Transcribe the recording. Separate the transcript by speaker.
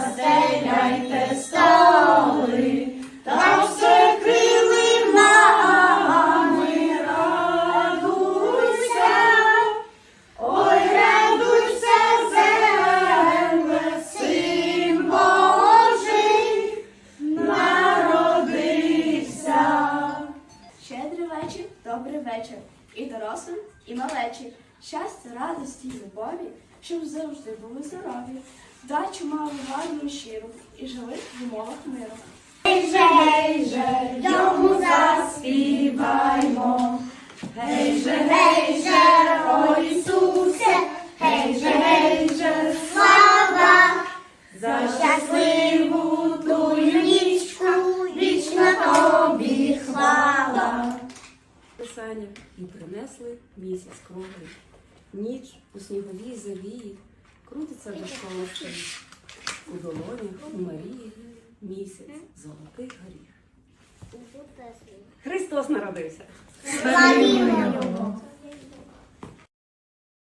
Speaker 1: застеляйте столи, та все крили мами, радуйся, ой, радуйся, земле, син Божий, народився.
Speaker 2: Щедрий вечір, добрий вечір і дорослим, і малечі, щастя, радості і любові, щоб завжди були здорові, вдачу мали гарну і щиру і жили в умовах миру.
Speaker 1: Гей же, гей же, йому заспіваймо, гей же, гей же, о Ісусе, гей же, гей же, слава за щасливу.
Speaker 3: Писання і принесли місяць круглий. Ніч у сніговій завії крутиться довкола стоїть. У долонях у Марії місяць золотий горіх. Христос народився.